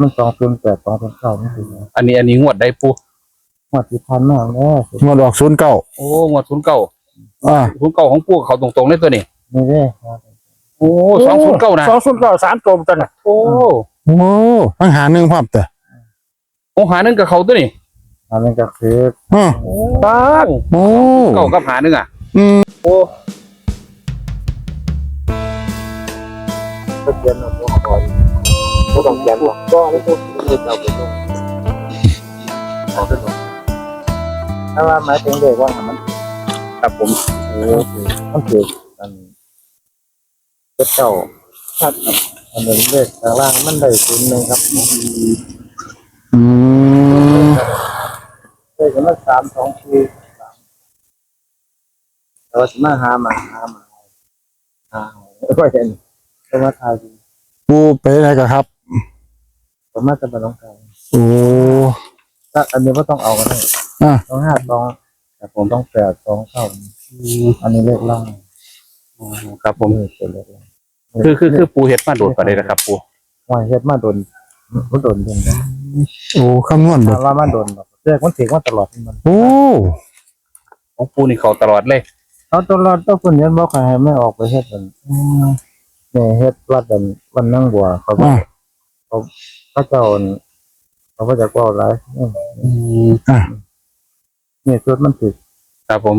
มันสองศูนย์แปดสองศูนย์เก้านี่คืออันนี้อันนี้งวดได้ปูหมดที่พันมากแน่สุดงวดออกศูนย์เก้าโอ้งวดศูนย์เก้าอ่าศูนย์เก้าของปูเขาตรงๆเลยตัวนี้นี่เด้ครับโอ้สองศูนย์เก้านะสองศูนย์เก้าสามตัวตัวน่ะโอ้โอ้ทั้งหาหนึ่งพร้อมแต่โอ้หาหนึ่งกับเขาตัวนี้อันนี้ก็คืออ่าโอ้ตั้งโอ้เก้ากับหาหนึ่งอะอืมโอ้ก็เขียนเอาตัวก่อน ก็ต้องเขียนก็ไม่ต้องเขียนเอาไปตรงเอาไปตรงถ้าว่าหมายถึงเด็กว่ามันครับผมโอ้คือมันคือมันเป็นเจ้าครับอันนี้เลขข้างล่างมันได้ศูนย์หนึ่งครับอืมเลขมันสามสองสี่แต่ว่าสิมาหามาหามาหาก็เห็นก็มาทายดูปูไปไหนกันครับ ผมมาจะมาต้องการโอ้ ถ้าอันนี้ก็ต้องเอากันได้อ่า ต้องห้าต้องแต่ผมต้องแปดสองเท่าอันนี้เลขล่างครับผมนี่เป็นเลขล่างคือคือคือปูเห็ดมาโดดไปเลยนะครับ ปูว่าเฮ็ดมาโดนมันโดนเพียงแต่โอ้คำนวณเบิถาดมว่ามันโดนแบบเรียกมันถึงว่าตลอดมันโอ้ของปูนี่เขาตลอดเลยเขาตลอดต้องคนยันบอกให้ไม่ออกไปเฮ็ดมันเนี่ยเฮ็ดวัดวันวันนั่งบัวเขาบออ่ากเขา เจ้าเขาก็จะว่าอะไรอ่าเนี่ยชุดมันถึกครับผม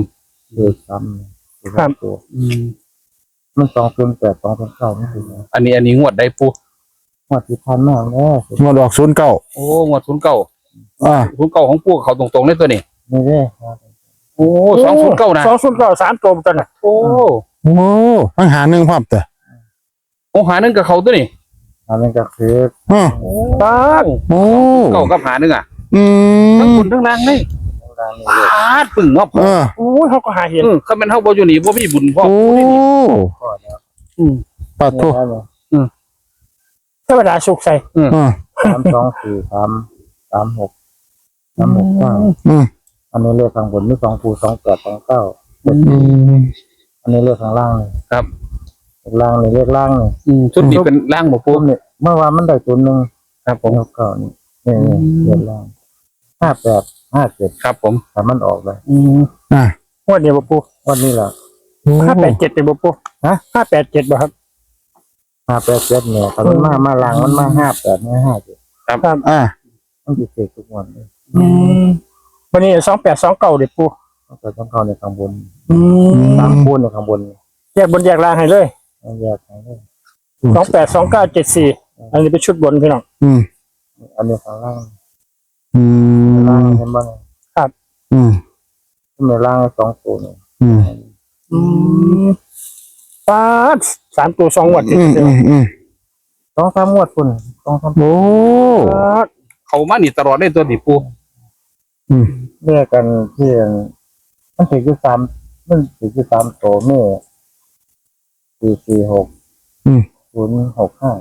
ถึกซ้ำถึกซ้ำตัวมันสองศูนย์แปดสองศูนย์เก้านี่คืออันนี้อันนี้งวดได้ปูหมดที่พันมากแน่สุดงวดออกศูนย์เก้าโอ้งวดศูนย์เก้าอ่าศูนย์เก้าของปูเขาตรงๆเลยตัวนี้นี่เด้ครับโอ้สองศูนย์เก้านะสองศูนย์เก้าสามตัวตัวน่ะโอ้โอ้ทั้งหาหนึ่งพร้อมแต่โอ้หาหนึ่งกับเขาตัวนี้ อันนี้ก็คืออ่าตั้งโอ้เก้ากับหาหนึ่งอะอืทั้งมบนทั้งล่างนี่ทางนี้เลยปาดปึ่งเนาะเออโอ้ยเขาก็หาเห็น เออเขาเป็นเฮาบ่อยู่นี่บ่มีบุญพ่อโอ้ก่อนแล้วอืมปาดโทได้เลยเทวดาสุขใส่อ่าสามสองสี่สามสามหกสามหกเก้าอืมอันนี้เลขข้างบนมีสองคูสองแปดสองเก้าอืมอันนี้เลขข้างล่างเลยครับเลขล่างเลยเลขล่างเลยอืมชุดนี้เป็นล่างบ่ปูปุ๊บเนี่ยเมื่อวานมันได้ตัวหนึ่งครับผผมมเก้านี่นี่นี่เลขล่างห้าแปดห้าเจ็ดครับผมแต่มันออกเลยอืมอ่างวดเดียวบ่ปูวันนี้แหละห้าแปดเจ็ดเดียวบ่ปูฮะ ห้าแปดเจ็ดบ่ครับ ห้าแปดเจ็ดเนี่ยแต่มันมามาล่างมันมาห้าแปดไม่ห้าเจ็ดอ่ามันจะเสกทุกวันเลยอืมวันนี้สองแปดสองเก้าเดียวปูตั้งแต่ต้องเข้าในข้างบนอืมสามคูณในข้างบนแยกบนแยกล่างให้เลย แยกให้เลยสองแปดสองเก้าเจ็ดสี่อันนี้เป็นชุดบนพี่น้องอืมอันนี้ข้างล่างอืล่างมเห็นบ้างอืมขึ้นในล่างสองตัวเนี่ยอืมอืมป้าดสามตัวสองงวดติดอืมเลยอืมอืมสองสามงวดคุณสองสามโอ้ป้าดเขามานี่ตลอดเลยตัวนี้ปูอืมเรียกกันที่มันถือคือสามมันถือคือสามตัวเมื่อ สี่สี่หกอืม ศูนย์หกห้า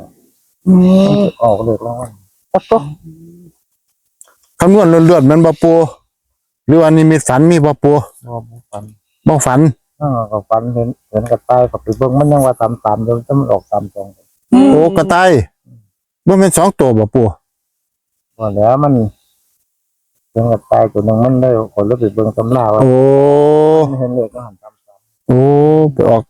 อืมออกเลยแล้วมันตัดตัวคำนวณเลือดๆมันบ่ปูหรือว่านี่มีฝันมีบ่ปูรอบฟันบ่ฝันอ่ากับฟันเห็นเห็นกับตายกับปีเบิ้งมันยังว่าตามตามเดิมจะมันออกตามตรงโอ้กระต่ายบ่แม่นสองตัวบ่ปูพอแล้วมันเห็นกับตายตัวหนึ่งมันได้คนรู้ไปเบิ้งตำราว่าโอ้ มันเห็นเลยก็หันตามตามโอ้ไปออก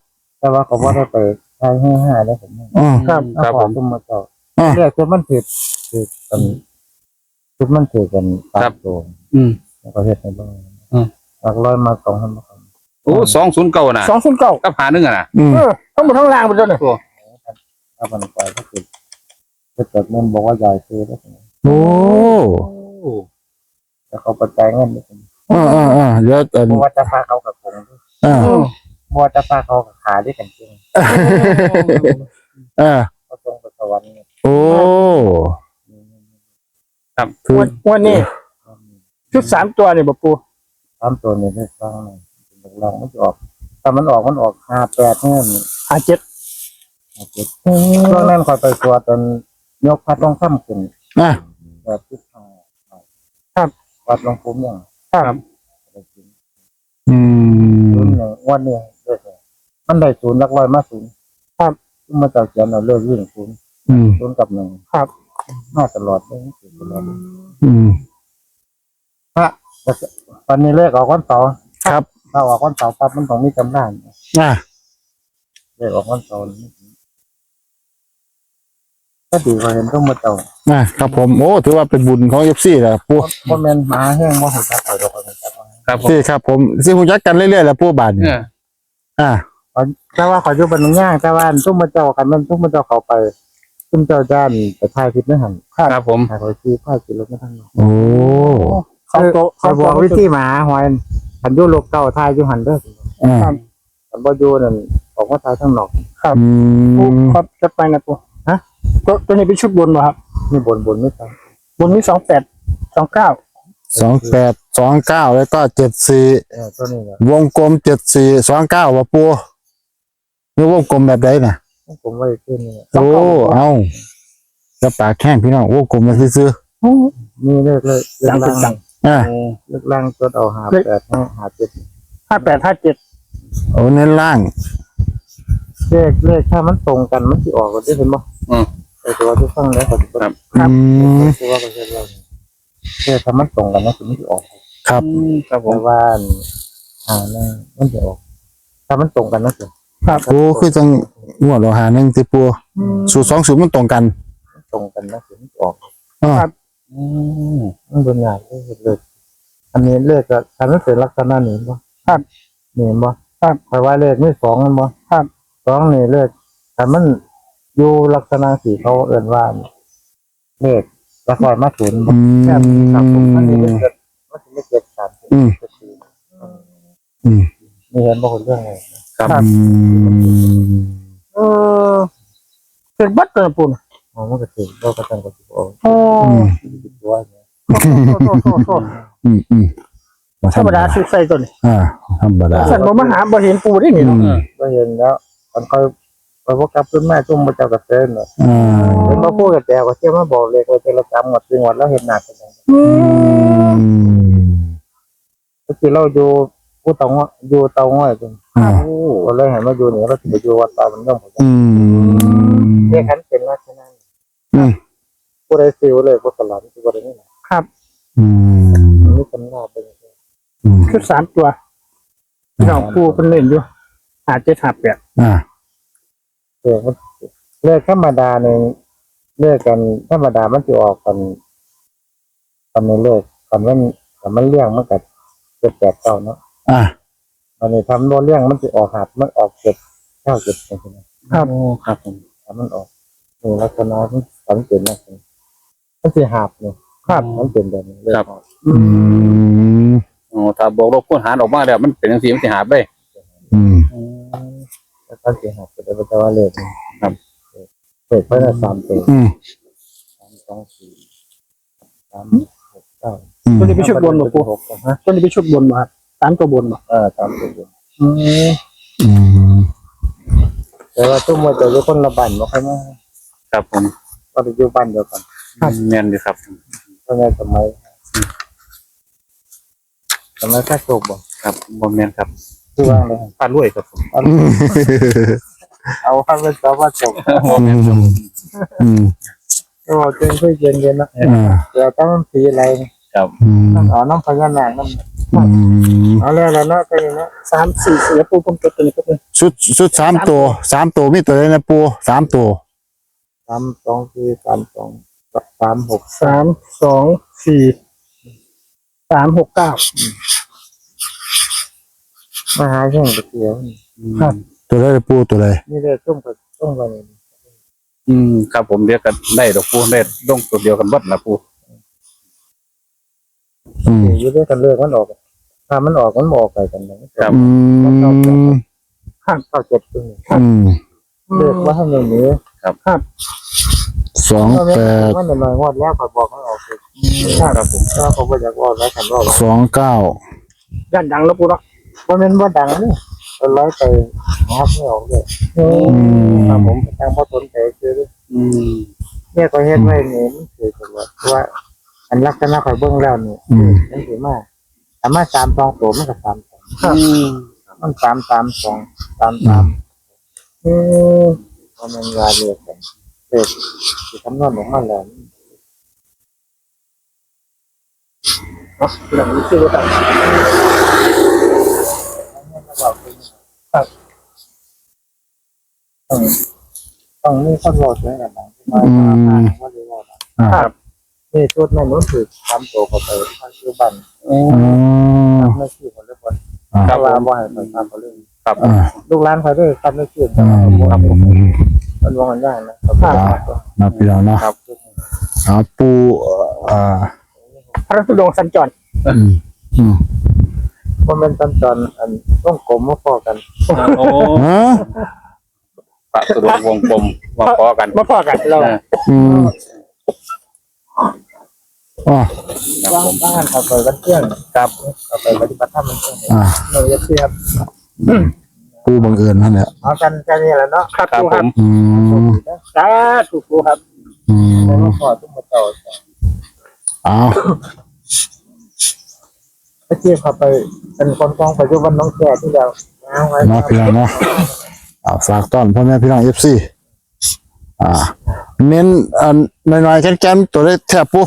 แต่ว่าเขาว่าได้ไปทายให้ห้าได้ผมอ่าครับ ครับผผมมตุ้มมาเจ้าอ่า เรียกคือมันถือถือกันคือมันถือกันตามตัวอืม แล้วก็เฮ็ดให้เบิ่งอืม หลักร้อยมาสองพันบาทโอ้สองศูนย์เก้าน่ะสองศูนย์เก้ากับหาหนึ่งอะนะอืมเออทั้งหมดทั้งล่างไปด้วยเนี่ยถ้ามันไปก็คือถ้าเกิดมันบอกว่าใหญ่คือแล้วโอ้แต่เขาปัจจัยเงินด้วยอ่าอ่าอ่าเดี๋ยวอันเพราะว่าจะพาเขากับผมด้วยอ่า เพราะว่าจะพาเขากับขาด้วยกันจริงอ่าเขาตรงไปสวรรค์โอ้คือวันวันนี้ชุดสามตัวเนี่ยบ่ปูตามตัวนี้ได้ฟังหน่อยเป็นหลักๆมันจะออกถ้ามันออกมันออกห้าแปดเนี่ยหาเจ็ดห้าเจ็ดช่วงนั้นคอยไปตัวตอนยกพระต้องข้ามขึ้นอะ แบบที่ห้าวัดหลวงปู่เนี่ยครับอืศูมนย์หนึ่งวันนี้เลขเนี่ย มันได้ศูนย์หลักร้อยมาศูนย์ครับ มาจากเขียนเอาเลขวิ่งศูนย์อืม ศูนย์กับหนึ่งครับ มาตลอดเลยตลอดเลยอืมตอนนี้เลขออกวันเสาร์ครับ ถ้าออกวันเสาร์ปั๊บมันต้องมีจำนานอ่าเลขออกวันเสาร์นี่ก็ดีกว่าเห็นต้องมาเจ้าอ่าครับผม โอ้ ถือว่าเป็นบุญของเอฟซีแหละปูเพราะแม่นหมาแห้งว่าหัวจักเอาดอกเอาจักเอาครับผมที่ครับผมสิหูจักกันเรื่อยๆแหละปูบาทเอนี่ ออ่าแต่ว่าขออยู่บนนุ่งย่างแต่ว่าตุ้มมาเจ้ากันมันตุ้มมาเจ้าเขาไปตุ้มเจ้าด้านไปถ่ายคลิปไม่หันครับผม ถ่ายคลิปถ่ายคลิปรถไม่ทันโอ้สองตัวเขาบอกวิธีหมาหอยหันอยูโลกเก่าถ่ายอยู่หันเด้ออ่าหันบ่อยู่นั่นออกมาถ่ายข้างนอกอืปูมครับจะไปนะปูฮะ ตัวตัวนี้เป็นชุดบนเหรอครับ นี่บนบนไม่ทันบนนี้สองแปดสองเก้าสองแปดสองเก้าแล้วก็เจ็ดสี่เออตัวนี้แหละวงกลมเจ็ดสี่สองเก้าว่ะปู นี่วงกลมแบบไหนน่ะผมไว้ขึ้นนี่โอ้เอาจะปากแข้งพี่น้องวงกลมมาซื้อนี่เลขเลยเลขล่างๆอ่าเลขล่างจดเอาหาแปดห้าหาเจ็ดห้าแปดห้าเจ็ดโอ้เน้นล่าง เลขเลขถ้ามันตรงกันมันสิออกกันได้เห็นบ่อืมไอ้ตัวที่ฟังแล้วก็สิครับอืมคือว่าก็เช่นเราเลขถ้ามันตรงกันมันสิมันสิออก ครับครับผมแต่ว่าหาเนี่ยมันจะออก ถ้ามันตรงกันนะสิ โอ้คือจังงวดเราหาหนึ่งที่ปูสูตรสองสูตรมันตรงกันตรงกันนะสิมันจะออกอ่าอืมมันเป็นอย่างที่เห็นเลยอันนี้เลขก็ถ้ามันเป็นลักษณะนี้บ่ครับนี่บ่ครับเพราะว่าเลขไม่สองมันบ่ครับ สองนี่เลขถ้ามันอยู่ลักษณะสีเขาเอื่นว่าเลขละครมาศูนย์บ่อืมครับผมมันสิไม่เกิดมันสิไม่เกิดสามสิบอืมเจ็ดสี่อืม นี่เห็นบ่คนเรื่องไง ครับ อืมเออเป็นบัตรเลยปูนะอ๋อมันก็ถึงบ่กระตังก็สิบออกโอ้อืมสิบตัวเนี่ยโทษโทษโทษโทษอืมอืมธรรมดาสุดใส่ตัวนี้อ่าธรรมดาสันบ่มาหาบ่เห็นปูได้อืนี่เนาะมก็เห็นแล้วมันค่อยพอพวกกลับขึ้นมาจุ่มมาเจ้ากระเซ็นเนาะอ่าเห็นมาพูดกับแจก็เชื่อมาบอกเลยว่าเจรจาหมดจังหวัดแล้วเห็นหนักกันอืมก็คือเราอยู่ ผู้เตาง้ออยู่เตาง้อยจริงอ่า ก็เลยเห็นมาอยู่นี่เราถึงไปอยู่วัดตามันย่อมผมอืมเรียกขันเป็นลักษณะอืมผู้ใดซิวเลยผู้ตลาดผู้ใดนี่แหละอืมมันไม่จำหน้าเป็นอืมชุดสามตัวพี่น้องปูเป็นเล่นอยู่หาเจ็ดหาแปดอ่าเรียกมันเรียกธรรมดาหนึ่งเรียกกันธรรมดามันจะออกกันกันในเลขกันมันกันมันเลี้ยงมันกับเจ็ดแปดเก้าเนาะ อ่าอันนี้ทำโนเลี้ยงมันจะออกหัดมันออกเจ็ดเก้าเจ็ดใช่ไหมครับครับผมถ้ามันออกนี่ลักษณะมันสังเกตนะมันจะหับเนี่ยครับมันเป็นแบบนี้เลยอืมอ๋อถ้าบอกเราพูดหารออกมาแล้วมันเป็นจังซี่มันสิหาไปอืมแล้วก็จะหับแต่ว่าจะว่าเลขนี่ครับเลขเพราะว่าสามตัวอืมสามสองสี่สามหกเก้าอืมตัวนี้เป็นชุดบนบ่ปูหกฮะตัวนี้เป็นชุดบนบ่ครับ สามตัวบนบ่เออสามตัวเดียวอืมอืมแต่ว่าตุ้มมันจะอยู่คนละบันไม่ค่อยมาครับผมก็จะอยู่บ้านเดียวกันแม่นดีครับเพราะงั้นสมัยสมัยแค่โชคบ่ครับบ่แม่นครับคือว่าเลยพารวยครับผมเอาข้าวเป็นสาวว่าโชคบ่แม่นครับอืมก็เจนค่อยเย็นเย็นนะอ่าเดี๋ยวต้องสีอะไรครับอืมเอาน้ำพญานาคน้ำอืม เอาแล้วแล้วเนาะก็อย่างเนาะสามสี่เสียปูผมจดตัวนี้ก็เป็นชุดชุดสามตัวสามตัวมีตัวเลยนะปูสามตัวสามสองสี่สามสองสามหกสามสองสี่สามหกเก้ามาหาแห่งตะเกียบครับตัวเลยปูตัวเลยนี่เลยต้มกับต้มกันนี่อืมครับผมเดี๋ยวก็ได้ดอกปูได้ลงตัวเดียวกันเบิดล่ะปูอืมอยู่ด้วยกันเลือกมันออก ถ้ามันออกมันบ่ออกไปกันนะครับอืมเข้าเจ็ดตัวนี่อืมเลือกว่าให้อย่างนี้สองแปดมันหน่อยงวดแล้วขอยบอกให้ออกสิครับผมถ้าเขาบ่อยากออกแล้วฉันบอกสองเก้าย่านดังแล้วปูเนาะว่ามันบ่ดังนี่เอาร้อยไปงับไม่ออกเลยอืมครับผมทางพ่อสนใจคืออืมเนี่ยก็เฮ็ดไว้นี่มันคือตลอดเพราะว่า อันลักษณะข่อยเบิ่งแล้วนี่อืม มันสิมา ถ้ามาสามสองตัวมันก็สามสองอืมมันสามสามสองสามสามอืมเพราะมันยาเรียกกันเด็กที่คำนวณออกมาแล้วเนาะหลังนี้คือว่าต้องต้องมีคนโหวตด้วยกันนะที่มาว่าดีโหวตครับ นี่ชุดแม่นู้นถือทำตัวเขาไปปัจจุบันอืมไม่ชื่อคนเรื่องคนอ่าถ้าว่าบ่ให้ไปทำเขาเรื่องครับอ่าลูกร้านเขาด้วยทำไม่ชื่ออืมมันวงกันยากนะเขาพลาดนะพี่น้องเนาะครับอ่าปูอ่าพระธุดงค์สัญจรอืมอืมมันเป็นตอนตอนอันต้องกลมมาพอกันโอ้ฮะปะสะดวกวงกลมมาพอกันมาพอกันเราอ่า อืมอ่าว่างบ้านเขาไปวันเที่ยงกับเขาไปปฏิบัติธรรมมันเที่ยงอ่าหน่วยเสียบปูบังเอิญนั่นแหละเอากันแค่นี้แหละเนาะครับครับครูผครับมอืมสาธุครูครับอืแล้วมก็พอทุกมาต่อเอาไอ้ที่เขาไปเป็นคนกองปัจจุบันน้องแก่ที่เราเอาไว้เนาะพี่น้องเนาะอ่าฝากต้อนพ่อแม่พี่น้องเอฟซีอ่า เน้นอันน้อยๆแกนๆตัวเล็กแทบปู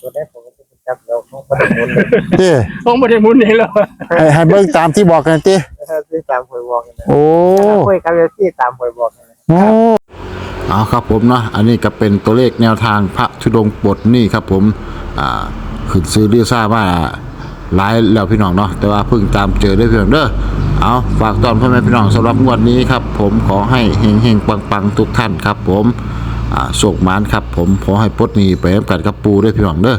ตัวนี้ผมก็จะจับเราของประมุนเลยเต้ต้องไม่ได้มุนนี่หรอให้ให้เบิ่งตามที่บอกกันเต้นะครับที่ตามหวยบอกนะโอ้คุยกับที่ตามหวยบอกนะโอ้เอาครับผมเนาะอันนี้ก็เป็นตัวเลขแนวทางพระธุดงค์บทนี่ครับผมอ่าขึ้นซื้อเรียซ่าว่าหลายแล้วพี่น้องเนาะแต่ว่าเพิ่งตามเจอได้เพียงเด้อเอาฝากตอนพ่อแม่พี่น้องสำหรับงวดนี้ครับ ผมขอให้เฮงเฮงปังปังๆทุกท่านครับผม อ่าโชคมานครับผมขอให้ปลดหนี้ไปนำกัดกับปูด้วยพี่น้องเด้อ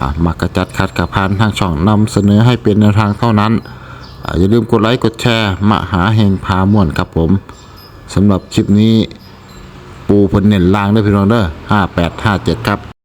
อ่ามักระจัดคัดกับพานทางช่องนำเสนอให้เป็นแนวทางเท่านั้นอ่าอย่าลืมกดไลค์กดแชร์มาหาแห่งพาม่วนครับผมสำหรับคลิปนี้ปูเพิ่นเน้นล่างเด้อพี่น้องเด้อห้าแปดห้าเจ็ดครับ